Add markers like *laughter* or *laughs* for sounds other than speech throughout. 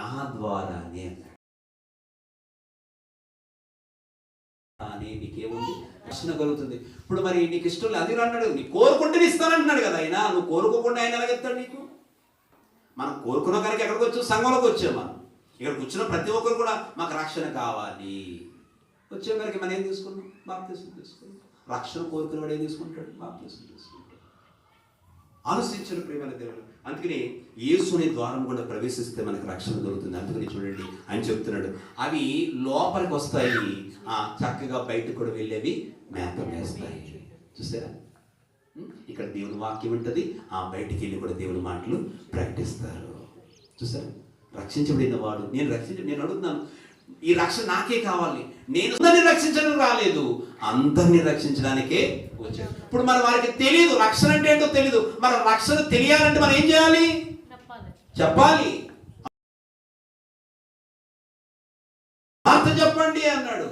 నా ద్వారానే అన్నాడు. అని నీకేముంది? రక్షణ కలుగుతుంది. ఇప్పుడు మరి నీకు ఇష్టం లేదు అది అన్నాడు. నీ కోరుకుంటే ఇస్తానంటున్నాడు కదా ఆయన. నువ్వు కోరుకోకుండా ఆయన ఎలాగెత్తాడు నీకు? మనం కోరుకున్న కనుక ఎక్కడికి వచ్చాం? సంఘంలోకి వచ్చాం మనం. ఇక్కడ కూర్చున్న ప్రతి ఒక్కరు కూడా మాకు రక్షణ కావాలి. వచ్చే కనుక మనం ఏం తీసుకున్నాం? బాప్తీసం తీసుకున్నాం. రక్షణ కోరుకునేవాడు ఏం తీసుకుంటాడు? బాప్తీసం తీసుకుంటాడు. ఆలోచించిన ప్రేమైన దేవుడు. అందుకని యేసుని ద్వారం కూడా ప్రవేశిస్తే మనకు రక్షణ దొరుకుతుంది. అందుకని చూడండి అని చెప్తున్నాడు అవి లోపలికి వస్తాయి. చక్కగా బయటకు కూడా వెళ్ళేవి మేత వేస్తాయి. చూసారా? ఇక్కడ దేవుని వాక్యం ఉంటుంది. ఆ బయటికి వెళ్ళి కూడా దేవుని మాటలు ప్రకటిస్తారు. చూసారా? రక్షించబడిన వాడు. నేను రక్షించ నేను అడుగుతున్నాను ఈ రక్షణ నాకే కావాలి. నేను అందరిని రక్షించడం రాలేదు. అందరిని రక్షించడానికే వచ్చాను ఇప్పుడు మన వారికి తెలియదు రక్షణ అంటే ఏంటో తెలియదు మన రక్షణ తెలియాలంటే మనం ఏం చేయాలి? చెప్పాలి. వార్త చెప్పండి అన్నాడు.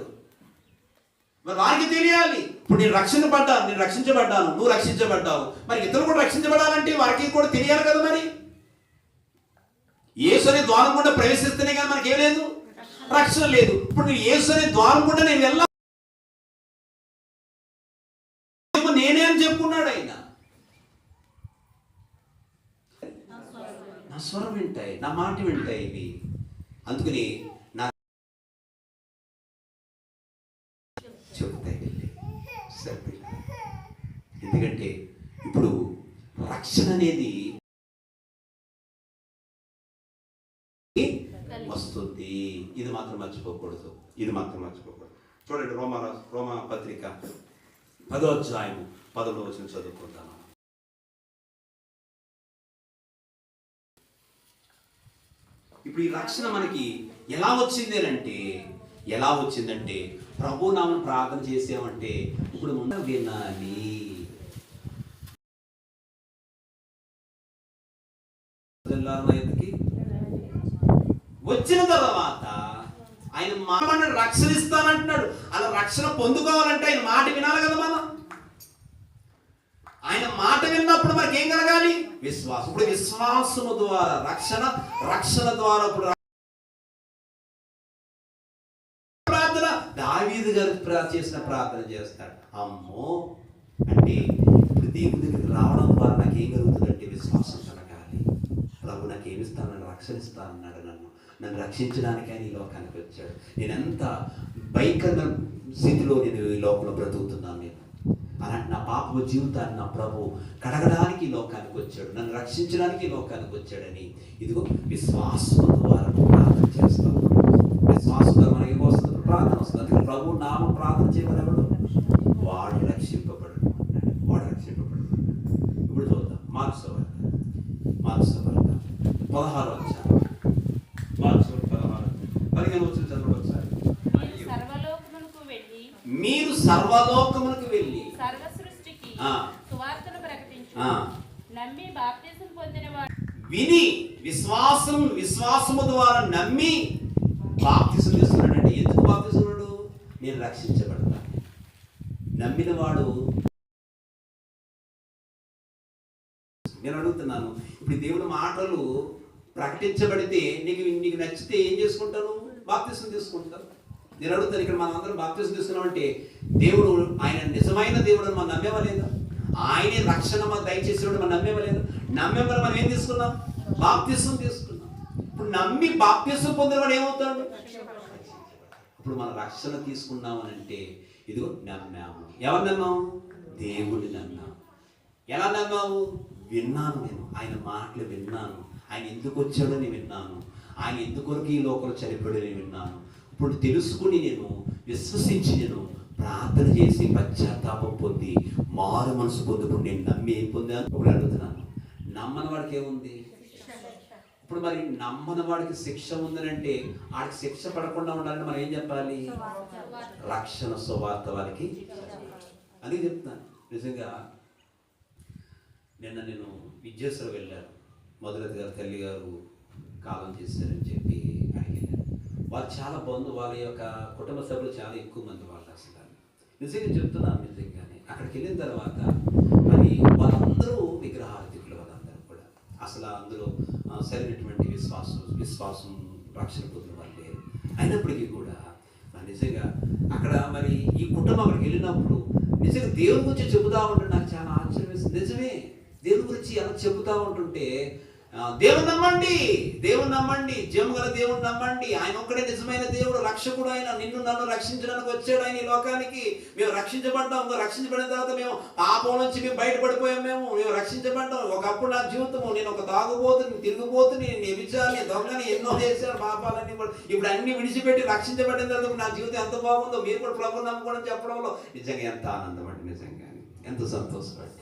మరి వారికి తెలియాలి. ఇప్పుడు నేను రక్షణ పడ్డాను నేను రక్షించబడ్డాను నువ్వు రక్షించబడ్డావు. మరి ఇతరులు కూడా రక్షించబడాలంటే వారికి కూడా తెలియాలి కదా మరి? యేసుని ద్వారం కూడా ప్రవేశిస్తేనే కానీ మనకి ఏం లేదు? రక్షణ లేదు. ఇప్పుడు నువ్వు యేసుని ద్వారం కూడా నేను వెళ్ళా నేనే అని చెప్పుకున్నాడు ఆయన నా స్వరం వింటాయి నా మాట వింటాయి ఇవి. అందుకని నా చెబుతాయి వెళ్ళి. ఎందుకంటే ఇప్పుడు రక్షణ అనేది వస్తుంది. ఇది మాత్రం మర్చిపోకూడదు. ఇది మాత్రం మర్చిపోకూడదు. చూడండి రోమ రోమ పత్రిక. పదో అధ్యాయము పదవ వచ్చిన చదువుకుందాం ఇప్పుడు ఈ రక్షణ మనకి ఎలా వచ్చింది అని అంటే ఎలా వచ్చిందంటే ప్రభు నామను ప్రార్థన చేసామంటే ఇప్పుడు ముందు వినాలి. వచ్చిన తర్వాత ఆయన మాట రక్షణ ఇస్తానంటున్నాడు అలా రక్షణ పొందుకోవాలంటే ఆయన మాట వినాలి కదా మనం. ఆయన మాట విన్నప్పుడు మనకి విశ్వాసం ఇప్పుడు విశ్వాసము ద్వారా రక్షణ రక్షణ ద్వారా ఇప్పుడు ప్రార్థన. దావీదు గారు చేసిన ప్రార్థన చేస్తాడు. అమ్మో! అంటే ఇప్పుడు దేవుని దగ్గరికి రావడం ద్వారా నాకు ఏం కలుగుతుందంటే విశ్వాసం కలగాలి. ప్రభు నాకు ఏమి ఇస్తాను రక్షణ ఇస్తానన్నాడు నన్ను. నన్ను రక్షించడానికి ఆయన ఈ లోకానికి వచ్చాడు. నేను ఎంత భయంకరమైన స్థితిలో నేను ఈ లోపల బ్రతుకుతున్నాను నేను. అలాంటి నా పాప జీవితాన్ని నా ప్రభు కడగడానికి లోకానికి వచ్చాడు. నన్ను రక్షించడానికి లోకానికి వచ్చాడని. ఇదిగో విశ్వాసం ద్వారా ప్రార్థన చేస్తాను విశ్వాసం ద్వారా మనకి వస్తుంది? ప్రార్థన వస్తుంది. అందుకే ప్రభు నామ ప్రార్థన చేయగలడు వాడు రక్షింపబడు అన్నాడు. వాడు రక్షింపబడు ఇప్పుడు చూద్దాం మార్క్స్ వార్త మార్క్స్ వార్త పదహారు వచ్చారు మార్క్స్ వార్త పదహారు పదిహేను వచ్చిన చదువు ఒకసారి మీరు సర్వలోకమునకు వెళ్ళి మీరు సర్వలోకమునకు వెళ్ళి సర్వ సృష్టికి ఆ. సువార్తను ప్రకటించు ఆ. నమ్మి బాప్తిజం పొందిన వాడు విని విశ్వాసం విశ్వాసము ద్వారా నమ్మి బాప్తిసం తీసుకున్నాడంటే ఎందుకు బాప్తిస్తున్నాడు నేను రక్షించబడతాను నమ్మిన వాడు నేను అడుగుతున్నాను. ఇప్పుడు దేవుడు మాటలు ప్రకటించబడితే నీకు నీకు నచ్చితే ఏం చేసుకుంటాను బాప్తిసం తీసుకుంటాను నేను అడుగుతాను ఇక్కడ మనం అందరం బాప్తిసం తీసుకున్నామంటే దేవుడు ఆయన నిజమైన దేవుడు మనం నమ్మేవలేదా ఆయనే రక్షణ మన దయచేసినప్పుడు మనం నమ్మేవలేదు నమ్మేవారు మనం ఏం తీసుకున్నాం? బాప్తిసం తీసుకున్నాం. ఇప్పుడు నమ్మి బాప్తిసం పొందిన వాడు ఏమవుతాడు? ఇప్పుడు మనం రక్షణ తీసుకున్నాం అని అంటే ఇదిగో నమ్మాము. ఎవరు నమ్మాము? దేవుడిని నమ్మాము. ఎలా నమ్మాము? విన్నాను నేను. ఆయన మాటలు విన్నాను. ఆయన ఎందుకు వచ్చాడని విన్నాను. ఆయన ఎందుకొరకు ఈ లోకంలో చనిపోయాడని విన్నాను. ఇప్పుడు తెలుసుకుని నేను విశ్వసించి నేను ప్రార్థన చేసి పశ్చాత్తాపం పొంది మారు మనసు పొందుకుని నేను నమ్మి ఏం పొందాను? ఇప్పుడు అడుగుతున్నాను. నమ్మని వాడికి ఏముంది? ఇప్పుడు మరి నమ్మని వాడికి శిక్ష ఉందనంటే ఆడికి శిక్ష పడకుండా ఉండాలంటే మనం ఏం చెప్పాలి? రక్షణ సువార్త వారికి అది చెప్తున్నాను. నిజంగా నిన్న నేను విద్యేశ్వర వెళ్ళాను. మధురతి గారు తల్లి గారు కాలం చేశారని చెప్పి అడిగాను వాళ్ళు చాలా బంధు వాళ్ళ యొక్క కుటుంబ సభ్యులు చాలా ఎక్కువ మంది వాళ్ళు అసలు. నిజంగా చెప్తున్నాను నిజంగానే. అక్కడికి వెళ్ళిన తర్వాత మరి వాళ్ళందరూ విగ్రహార్థికులు వాళ్ళందరూ కూడా. అసలు అందులో సరైనటువంటి విశ్వాసం విశ్వాసం రక్షణ పొందిన వాళ్ళు లేరు. అయినప్పటికీ కూడా నిజంగా అక్కడ మరి ఈ కుటుంబం అక్కడికి వెళ్ళినప్పుడు నిజంగా దేవుని గురించి చెబుతా ఉంటే నాకు చాలా ఆశ్చర్యం నిజమే. దేవుని గురించి ఎలా చెబుతా ఉంటుంటే దేవుని నమ్మండి దేవుని నమ్మండి జీవం గల దేవుని నమ్మండి. ఆయన ఒక్కడే నిజమైన దేవుడు రక్షకుడు ఆయన. నిన్ను నన్ను రక్షించడానికి వచ్చాడు ఆయన ఈ లోకానికి. మేము రక్షించబడ్డాం రక్షించబడిన తర్వాత మేము పాపం నుంచి మేము బయటపడిపోయాం మేము. మేము రక్షించబడ్డాం. ఒకప్పుడు నా జీవితము నేను ఒక తాగుబోతుని తిరిగిపోతుని నేను వ్యభిచారిని దొంగని ఎన్నో చేశాను పాపాలన్నీ కూడా. ఇప్పుడు అన్ని విడిచిపెట్టి రక్షించబడిన తర్వాత నా జీవితం ఎంత బాగుందో మీరు కూడా ప్రభు నమ్ముకోవడం చెప్పడంలో నిజంగా ఎంత ఆనందం అండి నిజంగా ఎంత సంతోషపడి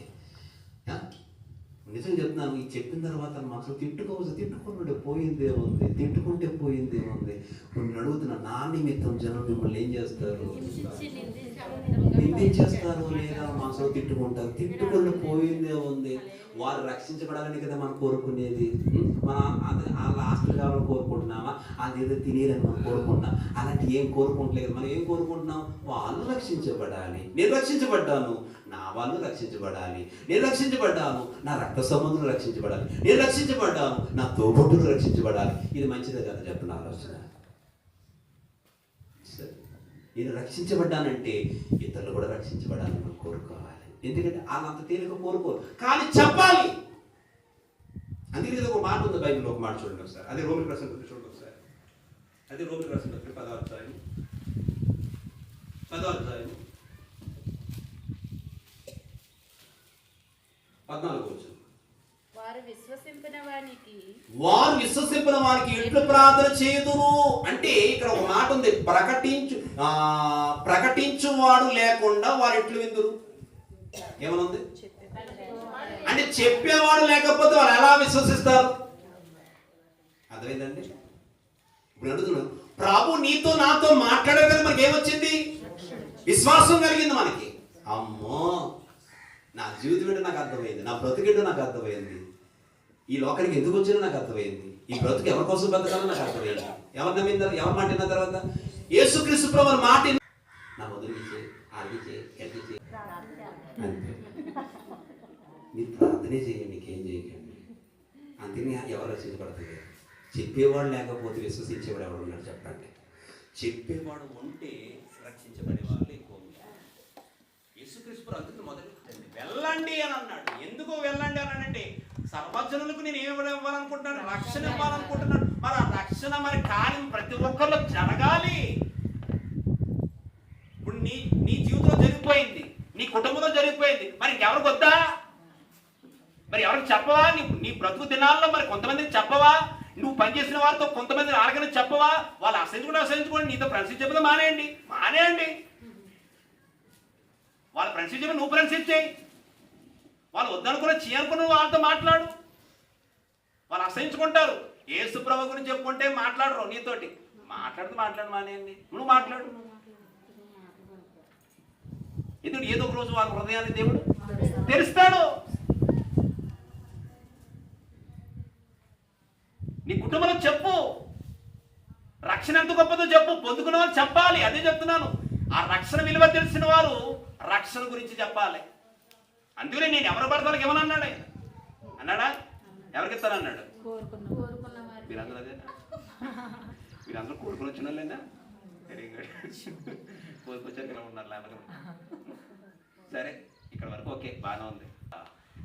నిజం చెప్తున్నాను ఈ చెప్పిన తర్వాత మనసు తిట్టుకోవచ్చు తిట్టుకున్నాడు పోయిందే ఉంది తిట్టుకుంటే పోయిందే ఉంది. నేను అడుగుతున్నా నా నిమిత్తం జనం మిమ్మల్ని ఏం చేస్తారు? నిందించేస్తారు లేదా? మనసులో తిట్టుకుంటారు. తిట్టుకుని పోయిందే ఉంది. వారు రక్షించబడాలని కదా మనం కోరుకునేది? మన వాళ్ళ ఆస్తులు కావాలని కోరుకుంటున్నామా? అది ఏదో తినేదని మనం కోరుకుంటున్నాం. అలాంటి ఏం కోరుకుంటలేదు మనం ఏం కోరుకుంటున్నాం? వాళ్ళు రక్షించబడాలి. నేను రక్షించబడ్డాను. నా వాళ్ళు రక్షించబడాలి. నేను రక్షించబడ్డాను. నా రక్త సంబంధులు రక్షించబడాలి. నేను రక్షించబడ్డాను. నా తోబుట్టులు రక్షించబడాలి. ఇది మంచిదే కదా చెప్పిన ఆలోచన. సరే. నేను రక్షించబడ్డానంటే ఇతరులు కూడా రక్షించబడాలని మనం కోరుకోవాలి. ఎందుకంటే వాళ్ళంత తేలిక కోరుకోరు కానీ చెప్పాలి. అందుకే ఒక మాట ఉంది బైబిల్లో ఒక మాట చూడండి ఒకసారి. అదే రోమిల్ ప్రసంగ చూడండి ఒకసారి. అదే రోమిల్ ప్రసంగ పదో అధ్యాయం పదో అధ్యాయం పద్నాలుగు వచ్చు వారు విశ్వసించిన వారికి ఎట్లు ప్రార్థన చేయుదురు? అంటే ఇక్కడ ఒక మాట ఉంది. ప్రకటించు ఆ, ప్రకటించువాడు లేకుండా వారు ఎట్లు విందురు? ఏమనుంది? అంటే చెప్పేవాడు లేకపోతే వాళ్ళు ఎలా విశ్వసిస్తారు? అర్థమైందండి? ఇప్పుడు అడుగుతున్నాను ప్రభు నీతో నాతో మాట్లాడారు కదా మనకి ఏమొచ్చింది? విశ్వాసం కలిగింది మనకి. అమ్మో! నా జీవితం ఏంటో నాకు అర్థమైంది. నా బ్రతికేంటో నాకు అర్థమైంది. ఈ లోకానికి ఎందుకు వచ్చినా నాకు అర్థమైంది. ఈ బ్రతుకు ఎవరి కోసం బ్రతకాలో నాకు అర్థమైంది. ఎవరు నమ్మిన ఎవరు మాట తర్వాత? యేసుక్రీస్తు ప్రభు మాట నా వదిలించే అది చేయి ఎది చేయి అంతే. మీరు ప్రార్థనే చేయండి నీకేం చేయకండి. అందుకని ఎవరు రక్షించబడుతుంది చెప్పేవాడు లేకపోతే విశ్వసించేవాడు ఎవరు ఉన్నాడు చెప్పండి చెప్పేవాడు ఉంటే రక్షించబడే వాళ్ళు ఎక్కువ. యేసుక్రీస్తు అందుకు మొదలు పెట్టండి. వెళ్ళండి అని అన్నాడు. ఎందుకు వెళ్ళండి అని అంటే సర్వజనులకు నేను ఏమి ఇవ్వాలనుకుంటున్నాను? రక్షణ ఇవ్వాలనుకుంటున్నాను. మరి ఆ రక్షణ మరి కార్యం ప్రతి ఒక్కరిలో జరగాలి. ఇప్పుడు నీ నీ జీవితంలో జరిగిపోయింది. నీ కుటుంబంలో జరిగిపోయింది. మరి ఇంకెవరికి వద్దా? మరి ఎవరికి చెప్పవా? నీ నీ బ్రతుకు దినాల్లో మరి కొంతమందికి చెప్పవా? నువ్వు పనిచేసిన వారితో కొంతమంది అడగని చెప్పవా? వాళ్ళు అసహించుకుని అసహించుకోండి. నీతో ఫ్రెండ్షిప్ చెప్పదు మానేయండి. మానేయండి. వాళ్ళ ఫ్రెండ్షిప్ చెప్పి నువ్వు ఫ్రెండ్షిప్ చేయి. వాళ్ళు వద్దనుకున్న చేయనుకున్న వాళ్ళతో మాట్లాడు. వాళ్ళు అసహించుకుంటారు. ఏసు ప్రభు గురించి చెప్పుకుంటే మాట్లాడరు నీతోటి. మాట్లాడుతూ మాట్లాడు మానేయండి. నువ్వు మాట్లాడు. ఎందుకంటే ఏదో ఒక రోజు వాళ్ళ హృదయాన్ని దేవుడు తెరుస్తాడు. నీ కుటుంబంలో చెప్పు. రక్షణ ఎంత గొప్పదో చెప్పు. పొందుకున్న వాళ్ళు చెప్పాలి. అదే చెప్తున్నాను. ఆ రక్షణ విలువ తెలిసిన వారు రక్షణ గురించి చెప్పాలి. అందుకనే నేను ఎవరు పడతానికి ఏమని అన్నాడు? అన్నాడా? ఎవరికి ఇస్తానన్నాడు మీరందరూ అదే మీరందరూ కోరుకుని వచ్చిన వాళ్ళేనా? వెరీ గుడ్ కోరుకొచ్చారు ఉన్నారు లేకపోతే *laughs* సరే ఇక్కడ వరకు ఓకే బాగానే ఉంది.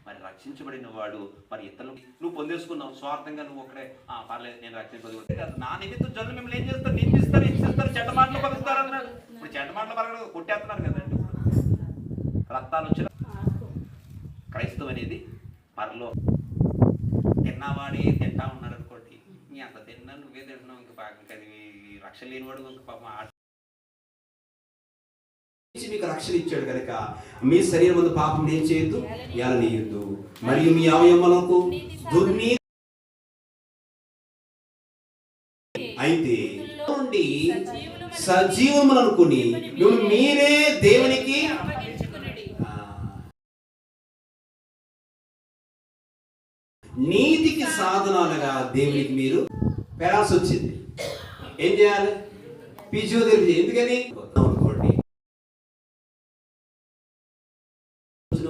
మరి రక్షించబడిన వాడు మరి ఇతరులు నువ్వు పొందేసుకున్నావు స్వార్థంగా నువ్వు ఒకడే ఆ పర్లేదు నేను రక్షించబడి కాదు నా నిమిత్తం జనులు మిమ్మల్ని ఏం చేస్తారు? నిందిస్తారు హింసిస్తారు చెడ్డ మాటలు పలుకుతారు అన్నాడు ఇప్పుడు చెడ్డ మాటలు పలకడం కొట్టేస్తున్నారు కదండి రక్తాలు వచ్చిన క్రైస్తవం అనేది పరలో తిన్నవాడే తింటా ఉన్నాడు అనుకోండి. నీ అంత తిన్నా నువ్వే తింటున్నావు ఇంకా బాగా రక్షణ లేనివాడు ఇంకా పాపం ఆ ఇచ్చి మీకు రక్షణ ఇచ్చాడు కనుక మీ శరీరం ముందు పాపం ఏం చేయొద్దు? ఎలనీయద్దు మరియు మీ అవయవములకు దుర్నీతి అయితే నుండి సజీవములు అనుకుని మీరే దేవునికి నీతికి సాధనాలుగా దేవునికి మీరు పెరాల్సి వచ్చింది ఏం చేయాలి? ఫిజియోథెరపీ ఎందుకని?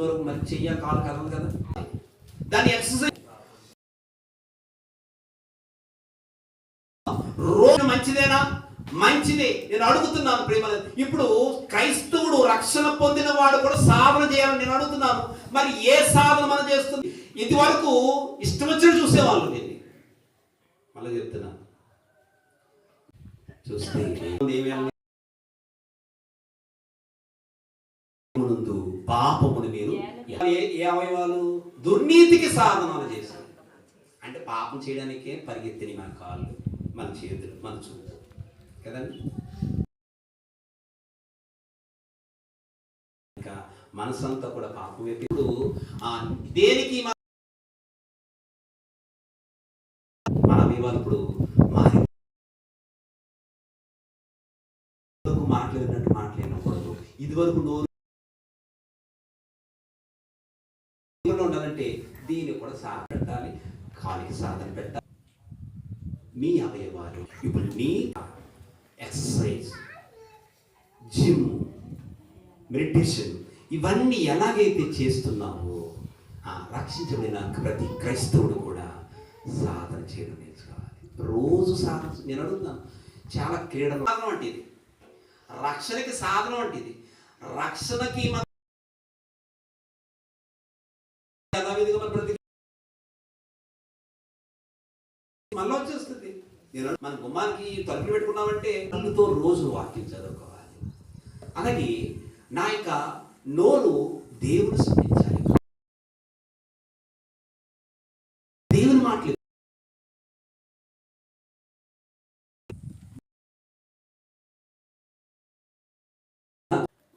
వరకు మరి చెయ్య కాలు కదా. దాన్ని ఎక్సర్సైజ్ రోజు మంచిదేనా? మంచిదే. నేను అడుగుతున్నాను ప్రేమ ఇప్పుడు క్రైస్తవుడు రక్షణ పొందిన వాడు కూడా సాధన చేయాలని నేను అడుగుతున్నాను. మరి ఏ సాధన మనం చేస్తుంది? ఇది వరకు ఇష్టం వచ్చినట్టు చూసేవాళ్ళు దీన్ని మళ్ళీ చెప్తున్నాను చూస్తే ఏమేమి ముందు పాపమును మీరు ఏ అవయవాలు దుర్నీతికి సాధనాలు చేశారు అంటే పాపం చేయడానికే పరిగెత్తిని మన కాళ్ళు మన చేతులు మన చూపు. కదండి? ఇంకా మనసంతా కూడా పాపం ఇప్పుడు దేనికి మన మన అవయవాలు ఇప్పుడు మారి ఇదివరకు మాట్లాడినట్టు మాట్లాడకూడదు నోరు జీవనంలో ఉండాలంటే దీన్ని కూడా సాధన పెట్టాలి కాలికి సాధన పెట్టాలి. మీ అవయవాలు ఇప్పుడు నీ ఎక్సర్సైజ్ జిమ్ మెడిటేషన్ ఇవన్నీ ఎలాగైతే చేస్తున్నావో రక్షించబడిన ప్రతి క్రైస్తవుడు కూడా సాధన చేయడం నేర్చుకోవాలి. రోజు సాధన నేను అడుగుతున్నాను చాలా క్రీడలు సాధనం అంటే ఇది. రక్షణకి సాధనం అంటే ఇది. రక్షణకి మళ్ళీ వచ్చేస్తుంది. నేను మన గుమ్మానికి తలుపులు పెట్టుకున్నామంటే కళ్ళుతో రోజు వాక్యం చదువుకోవాలి. అలాగే నా యొక్క నోరు దేవుడు స్మరించాలి. దేవుని మాటలు.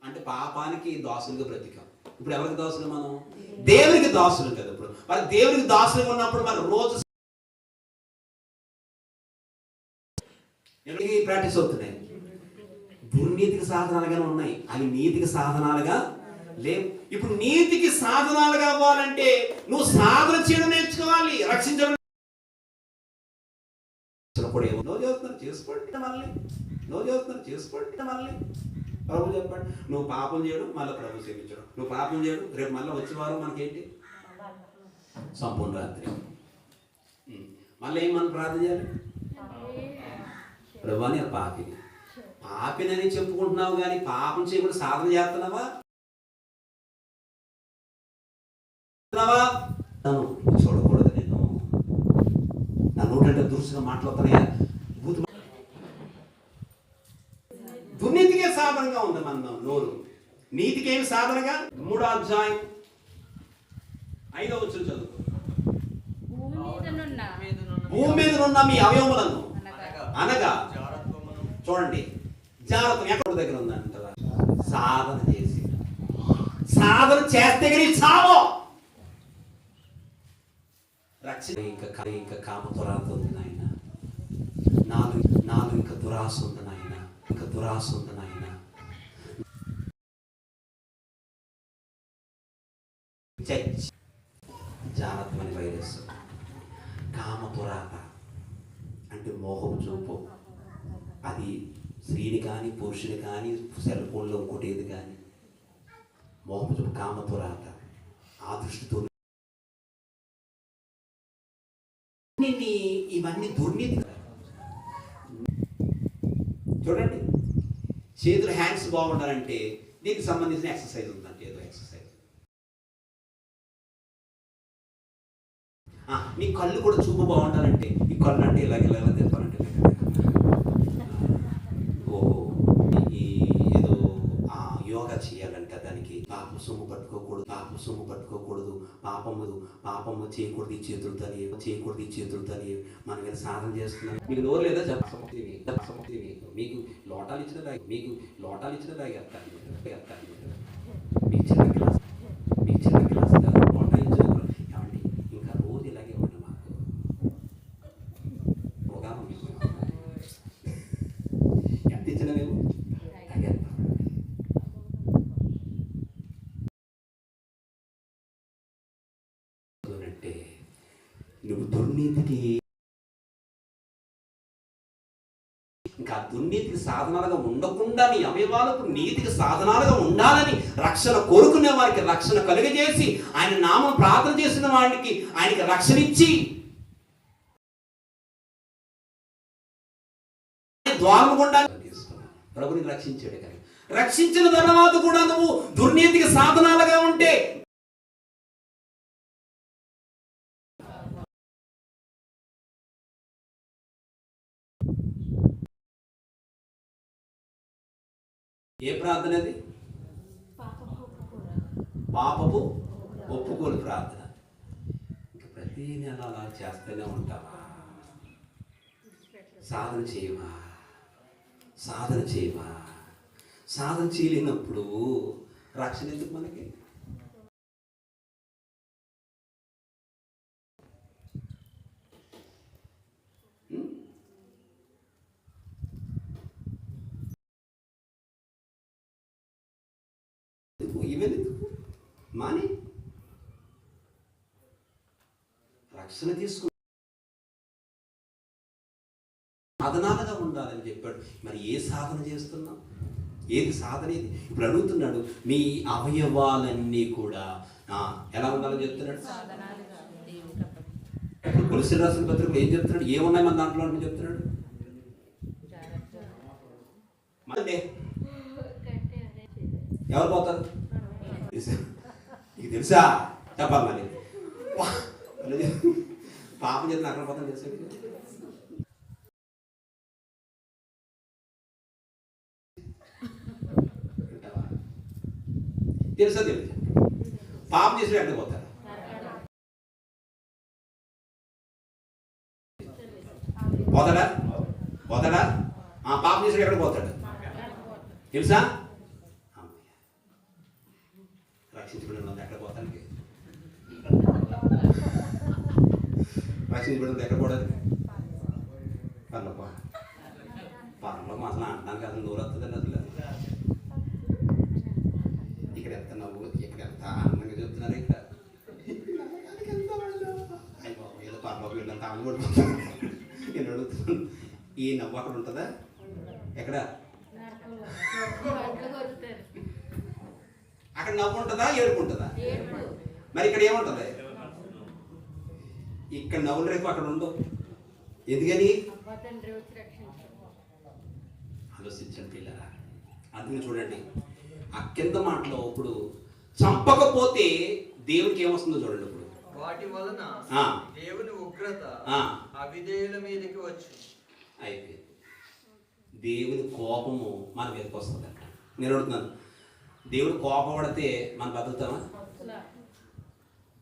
అంటే పాపానికి దాసులుగా బ్రతికాం. ఇప్పుడు ఎవరికి దాసులు మనం? దేవునికి దాసులు కదా ఇప్పుడు. మరి దేవునికి దాసులుగా ఉన్నప్పుడు మరి రోజు ఎవరికి ప్రాక్టీస్ అవుతున్నాయి? దుర్నీతికి సాధనాలుగానే ఉన్నాయి. అవి నీతికి సాధనాలుగా లేవు. ఇప్పుడు నీతికి సాధనాలుగా అవ్వాలంటే నువ్వు సాధన చేయడం నేర్చుకోవాలి రక్షించడం కూడా ఏమో నో చేస్తున్నారు చేసుకోండి మళ్ళీ. నో చేస్తున్నారు చేసుకోండి మళ్ళీ. ప్రభు చెప్పండి నువ్వు పాపం చేయడం మళ్ళీ ప్రభు చేయించడం నువ్వు పాపం చేయడం రేపు మళ్ళీ వచ్చే వారం మనకేంటి? సంపూర్ణ రాత్రి. మళ్ళీ ఏం మనం ప్రార్థన చేయాలి? ప్రభు పాపిని. పాపినని చెప్పుకుంటున్నావు కానీ పాపం చేయకుండా సాధన చేస్తున్నావా? నన్ను చూడకూడదు నేను నా నోటంటే దురుసుగా మాట్లాడుతున్నాయా? దుర్నీతికే సాధనంగా ఉంది మన నోరు. నీతికి ఏమి సాధనగా మూడో అధ్యాయం ఐదో వచ్చిన చదువు. భూమి మీద ఉన్న మీ అవయవములను. అనగా. చూడండి. జాగ్రత్త ఎక్కడ దగ్గర ఉందంటారా సాధన చేసి సాధన చేస్తే కానీ చావో. రక్షణ ఇంకా కా- ఇంకా కామ దురాత ఉంది నాయన. నాలుగు నాలుగు ఇంకా దురాశ ఉంది నాయన. ఇంకా దురాశ ఉంది నాయన. చచ్చి వైరస్. కామ దురాత అంటే మోహం చూపు. అది స్త్రీని కానీ పురుషుని కానీ సెల్ ఫోన్లో ఇంకోటేది కానీ. మోహం చూపు కామతో ఆ దృష్టితో ఇవన్నీ ఇవన్నీ దుర్నీతి చూడండి. చేతులు హ్యాండ్స్ బాగుండాలంటే దీనికి సంబంధించిన ఎక్సర్సైజ్ ఉందంటే ఏదో ఎక్సర్సైజ్. ఆ, మీ కళ్ళు కూడా చూపు బాగుండాలంటే ఈ కళ్ళు అంటే ఇలాగ ఇలా ఇలా తిప్పాలంటే ఇలాగ ఇలా. ఓ ఈ ఏదో ఆ యోగా చేయాలంట దానికి పాపం సొమ్ము పట్టుకోకూడదు పాపం సొమ్ము పట్టుకోకూడదు. పాపము పాపము చేయకూడదు ఈ చేతులతో చేయకూడదు ఈ చేతులతో మనం ఏదో సాధన చేస్తున్నాం మీకు నోరు లేదా చెప్పసముద్రి మీకు లోటాలు ఇచ్చిన మీకు లోటాలు ఇచ్చిన దాగి ఎత్తాలి ఎత్తాలి మీకు చిన్న క్లాస్ కాదు లోటా ఇచ్చిన ఏమండి ఇంకా రోజు ఇలాగే ఇవ్వండి మాకు అవగాహన మీకు ఎంత ఇచ్చినా మేము తగ్గేస్తాం. అంటే నువ్వు దుర్నీతికి ఇంకా దుర్నీతికి సాధనాలుగా ఉండకుండా నీ అవయవాలకు నీతికి సాధనాలుగా ఉండాలని రక్షణ కోరుకునే వారికి రక్షణ కలుగజేసి ఆయన నామం ప్రార్థన చేసిన వాడికి ఆయనకి రక్షణ ఇచ్చి ద్వారం గుండా ప్రభుని రక్షించాడు కానీ రక్షించిన తర్వాత కూడా నువ్వు దుర్నీతికి సాధనాలు ఏ ప్రార్థన అది? పాపపు ఒప్పుకోలు ప్రార్థన. ఇంకా ప్రతి నెల అలా చేస్తూనే ఉంటావా? సాధన చేయవా? సాధన చేయవా? సాధన చేయలేనప్పుడు రక్షణ ఎందుకు మనకి? ఎందుకు మాని? రక్షణ తీసుకు సాధనాలుగా ఉండాలని చెప్పాడు. మరి ఏ సాధన చేస్తున్నాం ఏది సాధన ఏది ఇప్పుడు అడుగుతున్నాడు మీ అవయవాలన్నీ కూడా. ఎలా ఉండాలని చెప్తున్నాడు. ఇప్పుడు కొలిసి రాసిన పత్రికలు ఏం చెప్తున్నాడు? ఏమున్నాయి మన దాంట్లో అని చెప్తున్నాడు. ఎవరు పోతారు? నీకు తెలుసా? చెప్పాలి మరి. పా- మళ్ళీ పాపం చేసిన అక్కడ పోతాను తెలుసా తెలుసా తెలుసు పాపం చేసిన ఎక్కడ పోతారు పోతాడా? పోతాడా? ఆ పాపం చేసిన ఎక్కడ పోతాడు. తెలుసా అమ్మయ్య. రక్షించబడిన వాళ్ళు ఎక్కడ పోతానికి రక్షించబడిన వాళ్ళు ఎక్కడ పోవడానికి పర్లోపా పర్లోపా అసలు అంటానికి అసలు నూరు వస్తుందండి అసలు. ఇక్కడ ఎంత నవ్వు ఇక్కడ ఎంత ఆనందంగా చెప్తున్నారు ఇక్కడ. అయ్య బాబు, ఏదో పర్లోకి వెళ్ళంత ఆనంద పడిపోతున్నారు నేను అడుగుతున్నాను ఈ నవ్వు అక్కడ ఉంటుందా? ఎక్కడ. అక్కడ నవ్వు ఉంటుందా? ఏడుపు ఉంటుందా. మరి ఇక్కడ ఏముంటుంది? ఇక్కడ నవ్వులు రేపు అక్కడ ఉండవు ఎందుకని. ఆలోచించండి పిల్లరా. అందుకని చూడండి ఆ కింద మాటలో ఇప్పుడు చంపకపోతే దేవునికి ఏమొస్తుందో చూడండి ఇప్పుడు. వాటి వలన ఆ. దేవుని ఉగ్రత ఆ. అవిధేయుల మీదకి వచ్చు. అయిపోయింది. దేవుని కోపము మన మీదకి వస్తుందంట. నేను అడుగుతున్నాను దేవుడు కోపపడితే మనం బతుకుతామా?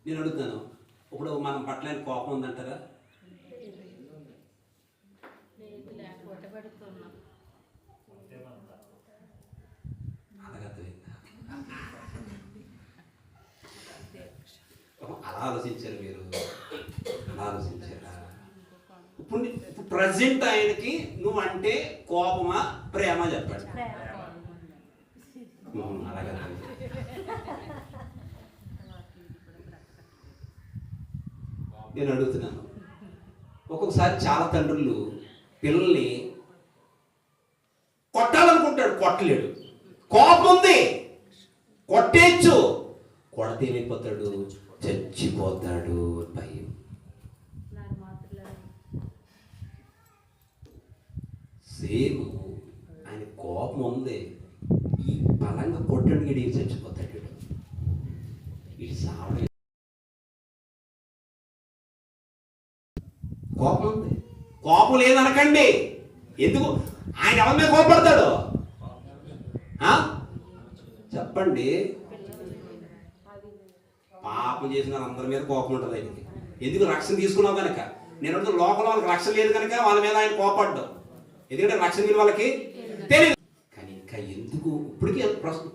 నేను అడుగుతాను ఇప్పుడు మనం పట్ల ఆయన కోపం ఉందంటారా? అలా ఆలోచించారు మీరు. అలా ఆలోచించారా? ఇప్పుడు ప్రజెంట్ ఆయనకి నువ్వు అంటే కోపమా ప్రేమ చెప్పండి ఉమ్, అలాగే అర్థమైంది. నేను అడుగుతున్నాను. ఒక్కొక్కసారి చాలా తండ్రులు పిల్లల్ని కొట్టాలనుకుంటాడు కొట్టలేడు. కోపం ఉంది కొట్టేయచ్చు. కొడితే ఏమైపోతాడు చచ్చిపోతాడు భయం. సేమ్ ఆయన కోపం ఉంది. ఈ బలంగా కొట్టడానికి చచ్చిపోతాడు. వీడు సావడం కోపం ఉంది లేదనకండి ఎందుకు? ఆయన ఎవరి మీద కోపడతాడు? చెప్పండి. పాపం చేసిన అందరి మీద కోపం ఉంటుంది ఆయనకి. ఎందుకు రక్షణ తీసుకున్నావు కనుక? నేను లోకంలో వాళ్ళకి రక్షణ లేదు కనుక వాళ్ళ మీద ఆయన కోపడ్డావు ఎందుకంటే రక్షణ విలువ వాళ్ళకి తెలియదు. కానీ ఇంకా ఎందుకు? ఇప్పటికీ ప్రస్తుతం